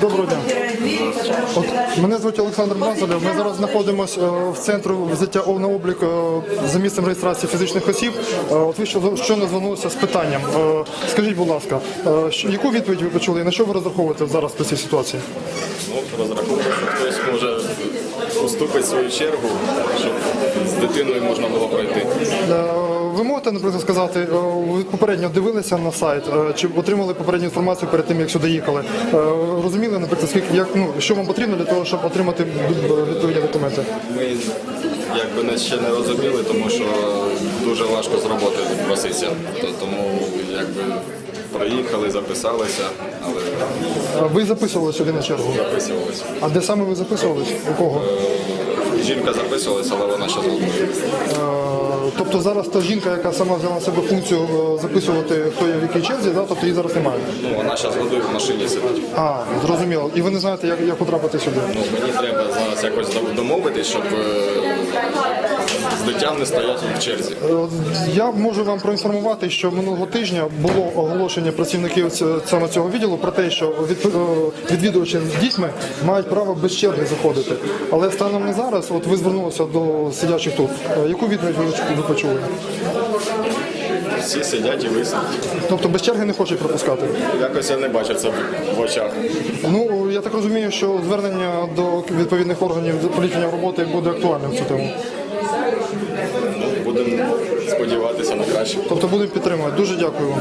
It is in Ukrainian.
Доброго дня. От, мене звуть Олександр Мазалєв. Ми зараз знаходимося е, в центру взяття на облік е, за місцем реєстрації фізичних осіб. Е, От ви що- щойно звернулися з питанням. Скажіть, будь ласка, яку відповідь ви почули і на що ви розраховуєте зараз при цій ситуації? Ну, розраховую, що хтось може уступить свою чергу, щоб з дитиною можна було пройти. Ви можете, наприклад, сказати, е, ви попередньо дивилися на сайт, е, чи отримали попередню інформацію перед тим, як сюди їхали? Е, Розуміли, наприклад, скільки як ну що вам потрібно для того, щоб отримати відповідні документи? Ми якби не ще не розуміли, тому що дуже важко з роботи проситися. Тому якби приїхали, записалися, але Ви записували сюди на чергу. записувалися. А де саме ви записувались? У кого? Жінка записувалася, але вона ще згодує. Е, Тобто зараз та жінка, яка сама взяла на себе функцію е, записувати, хто є в якій черзі, да? тобто її зараз немає. Ну, вона ще згодує в машині сидить. А, зрозуміло. І ви не знаєте, як, як потрапити сюди. Ну, мені треба зараз якось домовитись, щоб е, з дитям не стояти в черзі. Е, Я можу вам проінформувати, що минулого тижня було оголошення працівників саме цього відділу про те, що від- відвідувачі з дітьми мають право без черги заходити. Але станом на зараз, от ви звернулися до сидячих тут. Е, Яку відповідь ви почули? Всі сидять і висять. Тобто без черги не хочуть пропускати. Якось я не бачу це в очах. Ну я так розумію, що звернення до відповідних органів політичної роботи буде актуальним в цю тему. Будемо сподіватися на краще. Тобто будемо підтримувати. Дуже дякую вам.